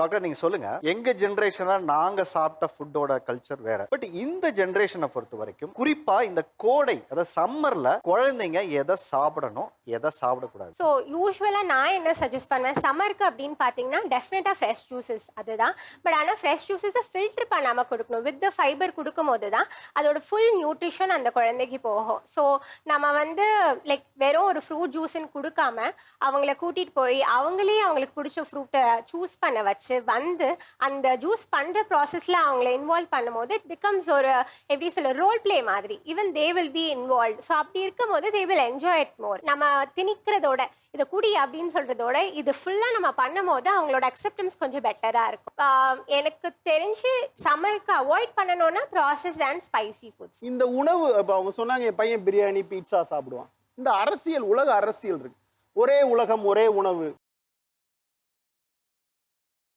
Doctor நீங்க சொல்லுங்க. எங்க ஜெனரேஷன்ல நாங்க சாப்பிட்ட ஃபுட்டோட கல்ச்சர் வேற. பட் இந்த ஜென்ரேஷனை பொறுத்த வரைக்கும் குறிப்பா இந்த கோடை அதாவது சம்மர்ல குழந்தைங்க எதை சாப்பிடணும் எதை சாப்பிடக்கூடாது? ஸோ யூஸ்வலா நான் என்ன சஜஸ்ட் பண்ணுவேன்? சம்மருக்கு அப்படின்னு பார்த்தீங்கன்னா டெஃபினட்டா ஃப்ரெஷ் ஜூஸஸ் அதுதான். பட் ஆனால் ஃப்ரெஷ் ஜூஸஸை ஃபில்டர் பண்ணாமல் கொடுக்கணும். வித் த ஃபைபர் கொடுக்கும் போது தான் அதோட ஃபுல் நியூட்ரிஷன் அந்த குழந்தைக்கு போகும். ஸோ நம்ம வந்து லைக் வெறும் ஒரு ஃப்ரூட் ஜூஸ்ன்னு கொடுக்காம அவங்கள கூட்டிகிட்டு போய் அவங்களே அவங்களுக்கு பிடிச்ச ஃப்ரூட்டை சூஸ் பண்ண வச்சு வந்து அந்த ஜூஸ் பண்ணுற ப்ராசஸில் அவங்கள இன்வால்வ் பண்ணும்போது இட் பிகம்ஸ் ஒரு எப்படி சொல்ல ரோல் ப்ளே மாதிரி. Even they will be involve so அப்படி இருக்கும் போது they will enjoy it more நம்ம திணிக்கிறதோட இதை குடி அப்படின்னு சொல்றதோட இது ஃபுல்லாக நம்ம பண்ணும் போது அவங்களோட அக்செப்டன்ஸ் கொஞ்சம் பெட்டராக இருக்கும். எனக்கு தெரிஞ்சு சமருக்கு அவாய்ட் பண்ணணும்னா ப்ராசஸ் அண்ட் ஸ்பைசி ஃபுட்ஸ் இந்த உணவு இப்போ அவங்க சொன்னாங்க என் பையன் பிரியாணி பீட்சா சாப்பிடுவான். இந்த அரசியல் உலக அரசியல் இருக்கு. ஒரே உலகம் ஒரே உணவு.